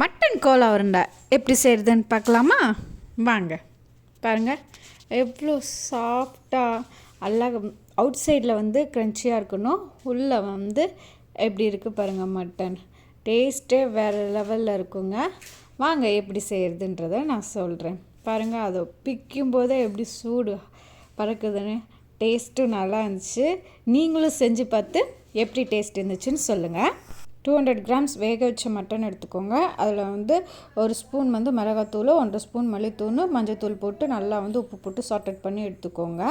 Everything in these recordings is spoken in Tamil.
மட்டன் கோலா உருண்டை எப்படி செய்கிறதுன்னு பார்க்கலாமா? வாங்க. பாருங்கள் எவ்வளோ சாஃப்டாக அழகா அவுட் சைடில் வந்து க்ரன்ச்சியாக இருக்கணும். உள்ளே வந்து எப்படி இருக்குது பாருங்கள் மட்டன். டேஸ்ட்டே வேறு லெவலில் இருக்குங்க. வாங்க எப்படி செய்கிறதுன்றதை நான் சொல்கிறேன் பாருங்கள் அதை பிக்கும் போதே எப்படி சூடு பறக்குதுன்னு டேஸ்ட்டும் நல்லா இருந்துச்சு. நீங்களும் செஞ்சு பார்த்து எப்படி டேஸ்ட் இருந்துச்சுன்னு சொல்லுங்கள் டூ ஹண்ட்ரட் கிராம்ஸ் வேக வச்ச மட்டன் எடுத்துக்கோங்க. அதில் வந்து ஒரு ஸ்பூன் வந்து மிளகாத்தூள் ஒன்றரை ஸ்பூன் மல்லித்தூள் மஞ்சத்தூள் போட்டு நல்லா வந்து உப்பு போட்டு சாட்டட் பண்ணி எடுத்துக்கோங்க.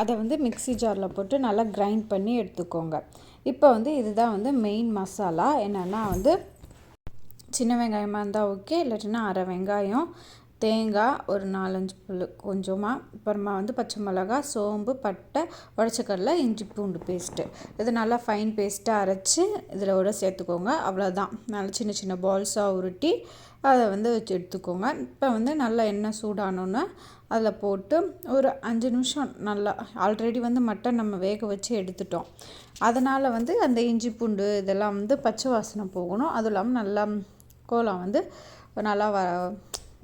அதை வந்து மிக்ஸி ஜாரில் போட்டு நல்லா கிரைண்ட் பண்ணி எடுத்துக்கோங்க. இப்போ வந்து இதுதான் வந்து மெயின் மசாலா என்னென்னா வந்து சின்ன வெங்காயமாக இருந்தால் ஓகே இல்லாட்டினா அரை வெங்காயம் தேங்காய் ஒரு நாலஞ்சு புல் கொஞ்சமாக அப்புறமா வந்து பச்சை மிளகா சோம்பு பட்டை உடச்சக்கடலை இஞ்சி பூண்டு பேஸ்ட்டு இது நல்லா ஃபைன் பேஸ்ட்டாக அரைச்சி இதில் கூட சேர்த்துக்கோங்க. அவ்வளோதான் நல்லா சின்ன சின்ன பால்ஸாக உருட்டி அதை வந்து வச்சு எடுத்துக்கோங்க. இப்போ வந்து நல்லா எண்ணெய் சூடானோன்னு அதில் போட்டு ஒரு அஞ்சு நிமிஷம் நல்லா ஆல்ரெடி வந்து மட்டன் நம்ம வேக வச்சு எடுத்துட்டோம். அதனால் வந்து அந்த இஞ்சி பூண்டு இதெல்லாம் வந்து பச்சை வாசனை போகணும். அதுவும் இல்லாமல் நல்லா கோலம் வந்து நல்லா வ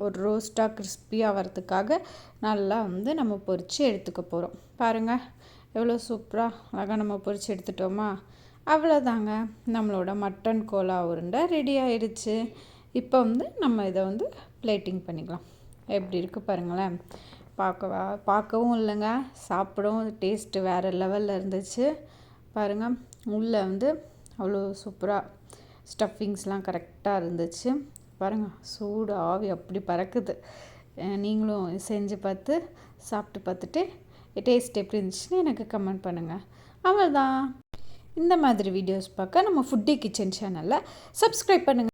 ஒரு ரோஸ்ட்டாக கிறிஸ்பியாக வரதுக்காக நல்லா வந்து நம்ம பொரித்து எடுத்துக்க போகிறோம் பாருங்கள் எவ்வளோ சூப்பராக அழகாக நம்ம பொரித்து எடுத்துட்டோமா? அவ்வளோதாங்க. நம்மளோட மட்டன் கோலா உருண்டை ரெடி ஆயிடுச்சு. இப்போ வந்து நம்ம இதை வந்து பிளேட்டிங் பண்ணிக்கலாம். எப்படி இருக்குது பாருங்களேன். பார்க்கவா பார்க்கவும் இல்லைங்க. சாப்பிடவும் டேஸ்ட்டு வேறு லெவலில் இருந்துச்சு. பாருங்கள் உள்ளே வந்து அவ்வளோ சூப்பராக ஸ்டஃபிங்ஸ்லாம் கரெக்டாக இருந்துச்சு. பாருங்கள் சூடு ஆவி அப்படி பறக்குது. நீங்களும் செஞ்சு பார்த்து சாப்பிட்டு பார்த்துட்டு டேஸ்ட் எப்படி இருந்துச்சுன்னு எனக்கு கமெண்ட் பண்ணுங்கள் அவ்வளோதான் இந்த மாதிரி வீடியோஸ் பார்க்க நம்ம ஃபுட்டி கிச்சன் சேனலில் சப்ஸ்கிரைப் பண்ணுங்கள்